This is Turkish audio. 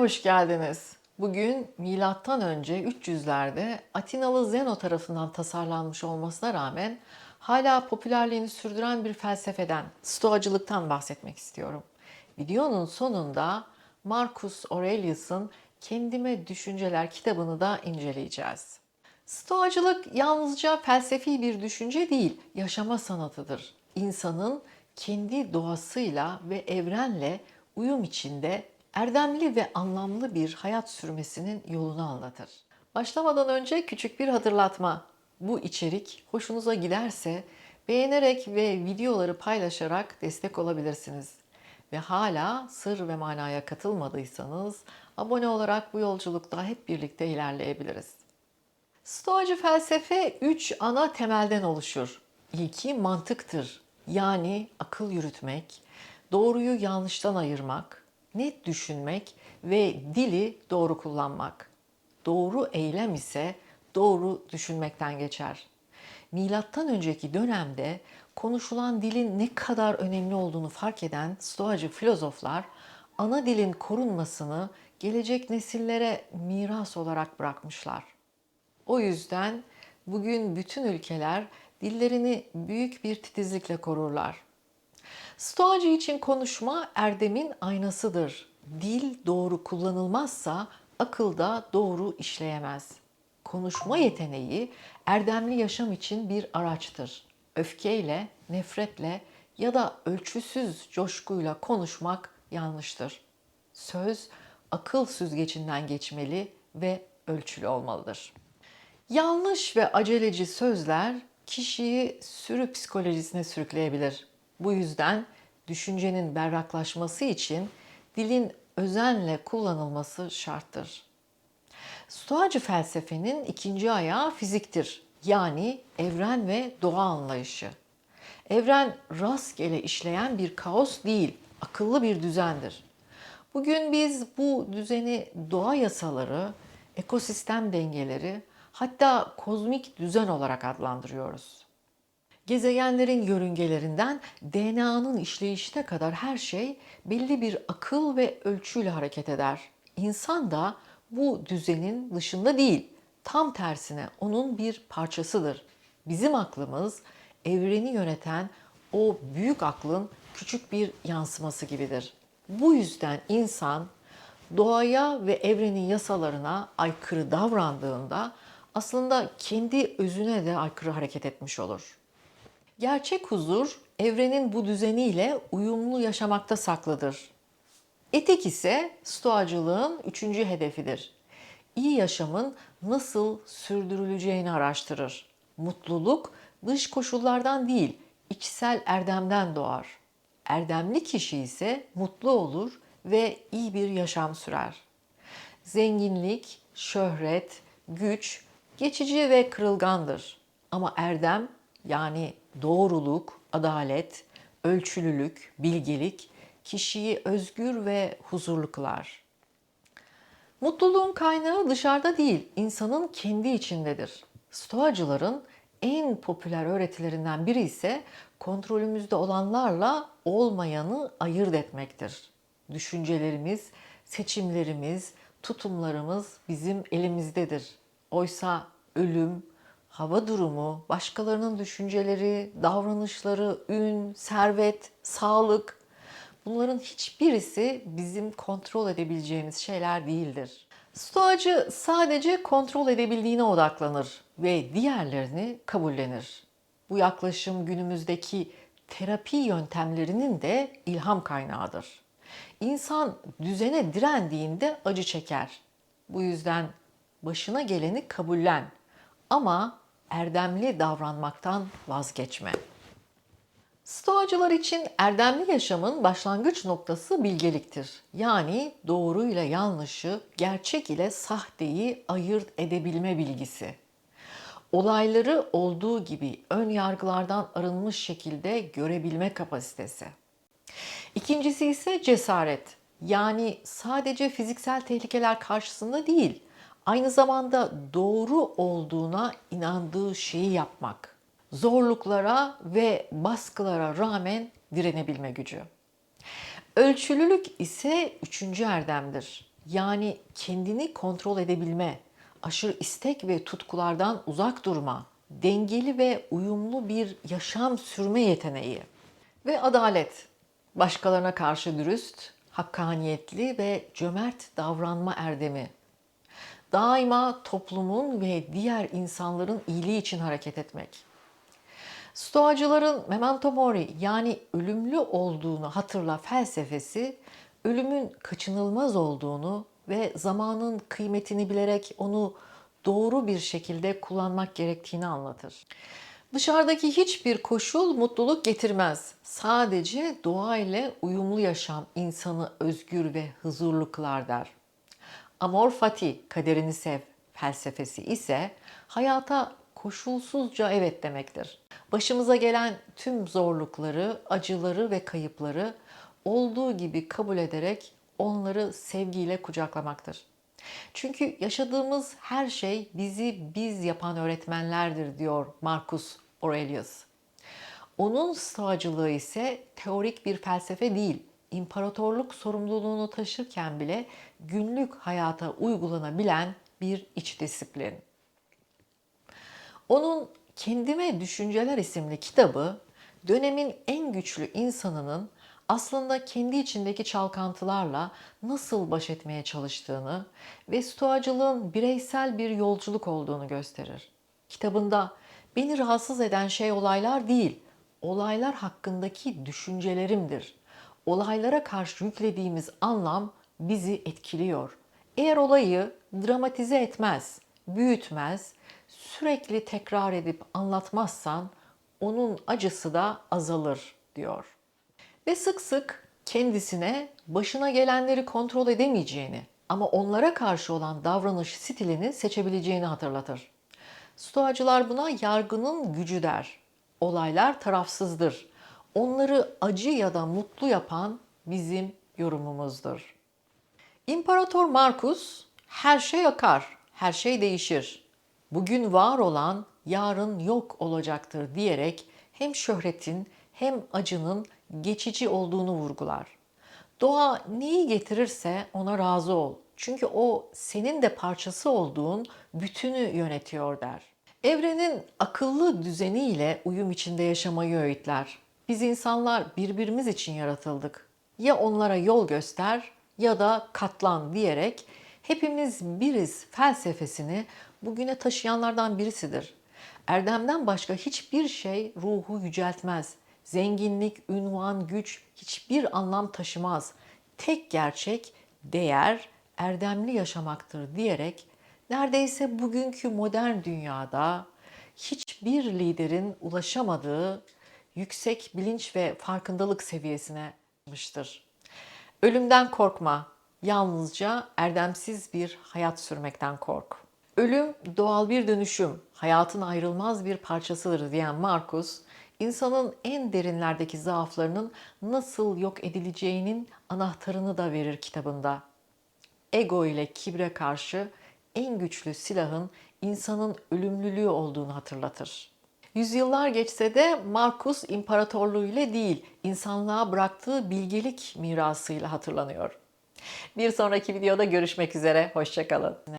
hoş geldiniz. Bugün milattan önce 300'lerde Atinalı Zeno tarafından tasarlanmış olmasına rağmen hala popülerliğini sürdüren bir felsefeden, stoacılıktan bahsetmek istiyorum. Videonun sonunda Marcus Aurelius'ın Kendime Düşünceler kitabını da inceleyeceğiz. Stoacılık yalnızca felsefi bir düşünce değil, yaşama sanatıdır. İnsanın kendi doğasıyla ve evrenle uyum içinde erdemli ve anlamlı bir hayat sürmesinin yolunu anlatır. Başlamadan önce küçük bir hatırlatma. Bu içerik hoşunuza giderse beğenerek ve videoları paylaşarak destek olabilirsiniz. Ve hala sır ve manaya katılmadıysanız abone olarak bu yolculukta hep birlikte ilerleyebiliriz. Stoacı felsefe üç ana temelden oluşur. İlki mantıktır. Yani akıl yürütmek, doğruyu yanlıştan ayırmak, net düşünmek ve dili doğru kullanmak. Doğru eylem ise doğru düşünmekten geçer. Milattan önceki dönemde konuşulan dilin ne kadar önemli olduğunu fark eden stoacı filozoflar ana dilin korunmasını gelecek nesillere miras olarak bırakmışlar. O yüzden bugün bütün ülkeler dillerini büyük bir titizlikle korurlar. Stoacı için konuşma erdemin aynasıdır. Dil doğru kullanılmazsa akılda doğru işleyemez. Konuşma yeteneği erdemli yaşam için bir araçtır. Öfkeyle, nefretle ya da ölçüsüz coşkuyla konuşmak yanlıştır. Söz akıl süzgecinden geçmeli ve ölçülü olmalıdır. Yanlış ve aceleci sözler kişiyi sürü psikolojisine sürükleyebilir. Bu yüzden düşüncenin berraklaşması için dilin özenle kullanılması şarttır. Stoacı felsefenin ikinci ayağı fiziktir. Yani evren ve doğa anlayışı. Evren rastgele işleyen bir kaos değil, akıllı bir düzendir. Bugün biz bu düzeni doğa yasaları, ekosistem dengeleri, hatta kozmik düzen olarak adlandırıyoruz. Gezegenlerin yörüngelerinden DNA'nın işleyişine kadar her şey belli bir akıl ve ölçüyle hareket eder. İnsan da bu düzenin dışında değil, tam tersine onun bir parçasıdır. Bizim aklımız evreni yöneten o büyük aklın küçük bir yansıması gibidir. Bu yüzden insan doğaya ve evrenin yasalarına aykırı davrandığında aslında kendi özüne de aykırı hareket etmiş olur. Gerçek huzur evrenin bu düzeniyle uyumlu yaşamakta saklıdır. Etik ise stoacılığın üçüncü hedefidir. İyi yaşamın nasıl sürdürüleceğini araştırır. Mutluluk dış koşullardan değil, içsel erdemden doğar. Erdemli kişi ise mutlu olur ve iyi bir yaşam sürer. Zenginlik, şöhret, güç geçici ve kırılgandır. Ama erdem yani doğruluk, adalet, ölçülülük, bilgelik kişiyi özgür ve huzurlu kılar. Mutluluğun kaynağı dışarıda değil, insanın kendi içindedir. Stoacıların en popüler öğretilerinden biri ise kontrolümüzde olanlarla olmayanı ayırt etmektir. Düşüncelerimiz, seçimlerimiz, tutumlarımız bizim elimizdedir. Oysa ölüm, hava durumu, başkalarının düşünceleri, davranışları, ün, servet, sağlık bunların hiçbirisi bizim kontrol edebileceğimiz şeyler değildir. Stoacı sadece kontrol edebildiğine odaklanır ve diğerlerini kabullenir. Bu yaklaşım günümüzdeki terapi yöntemlerinin de ilham kaynağıdır. İnsan düzene direndiğinde acı çeker. Bu yüzden başına geleni kabullen ama erdemli davranmaktan vazgeçme. Stoacılar için erdemli yaşamın başlangıç noktası bilgeliktir. Yani doğru ile yanlışı, gerçek ile sahteyi ayırt edebilme bilgisi. Olayları olduğu gibi ön yargılardan arınmış şekilde görebilme kapasitesi. İkincisi ise cesaret. Yani sadece fiziksel tehlikeler karşısında değil, aynı zamanda doğru olduğuna inandığı şeyi yapmak. Zorluklara ve baskılara rağmen direnebilme gücü. Ölçülülük ise üçüncü erdemdir. yani kendini kontrol edebilme, aşırı istek ve tutkulardan uzak durma, dengeli ve uyumlu bir yaşam sürme yeteneği ve adalet. Başkalarına karşı dürüst, hakkaniyetli ve cömert davranma erdemi. Daima toplumun ve diğer insanların iyiliği için hareket etmek. Stoacıların memento mori yani ölümlü olduğunu hatırla felsefesi ölümün kaçınılmaz olduğunu ve zamanın kıymetini bilerek onu doğru bir şekilde kullanmak gerektiğini anlatır. Dışarıdaki hiçbir koşul mutluluk getirmez. Sadece doğa ile uyumlu yaşam insanı özgür ve huzurlu kılar der. Amor fati, kaderini sev felsefesi ise hayata koşulsuzca evet demektir. Başımıza gelen tüm zorlukları, acıları ve kayıpları olduğu gibi kabul ederek onları sevgiyle kucaklamaktır. Çünkü yaşadığımız her şey bizi biz yapan öğretmenlerdir diyor Marcus Aurelius. Onun stoacılığı ise teorik bir felsefe değil, imparatorluk sorumluluğunu taşırken bile günlük hayata uygulanabilen bir iç disiplin. Onun Kendime Düşünceler isimli kitabı dönemin en güçlü insanının aslında kendi içindeki çalkantılarla nasıl baş etmeye çalıştığını ve stoacılığın bireysel bir yolculuk olduğunu gösterir. Kitabında beni rahatsız eden şey olaylar değil, olaylar hakkındaki düşüncelerimdir. Olaylara karşı yüklediğimiz anlam bizi etkiliyor. Eğer olayı dramatize etmez, büyütmez, sürekli tekrar edip anlatmazsan onun acısı da azalır diyor. Ve sık sık kendisine başına gelenleri kontrol edemeyeceğini ama onlara karşı olan davranış stilini seçebileceğini hatırlatır. Stoacılar buna yargının gücü der. Olaylar tarafsızdır. Onları acı ya da mutlu yapan bizim yorumumuzdur. İmparator Markus her şey akar, her şey değişir. Bugün var olan yarın yok olacaktır diyerek hem şöhretin hem acının geçici olduğunu vurgular. Doğa neyi getirirse ona razı ol. Çünkü o senin de parçası olduğun bütünü yönetiyor der. Evrenin akıllı düzeniyle uyum içinde yaşamayı öğütler. Biz insanlar birbirimiz için yaratıldık. Ya onlara yol göster ya da katlan diyerek hepimiz biriz felsefesini bugüne taşıyanlardan birisidir. Erdemden başka hiçbir şey ruhu yüceltmez. Zenginlik, ünvan, güç hiçbir anlam taşımaz. Tek gerçek değer erdemli yaşamaktır diyerek neredeyse bugünkü modern dünyada hiçbir liderin ulaşamadığı yüksek bilinç ve farkındalık seviyesine çıkmıştır. Ölümden korkma, yalnızca erdemsiz bir hayat sürmekten kork. Ölüm doğal bir dönüşüm, hayatın ayrılmaz bir parçasıdır diyen Markus, insanın en derinlerdeki zaaflarının nasıl yok edileceğinin anahtarını da verir kitabında. Ego ile kibre karşı en güçlü silahın insanın ölümlülüğü olduğunu hatırlatır. Yüzyıllar geçse de Markus imparatorluğu ile değil, insanlığa bıraktığı bilgelik mirasıyla hatırlanıyor. Bir sonraki videoda görüşmek üzere, hoşçakalın.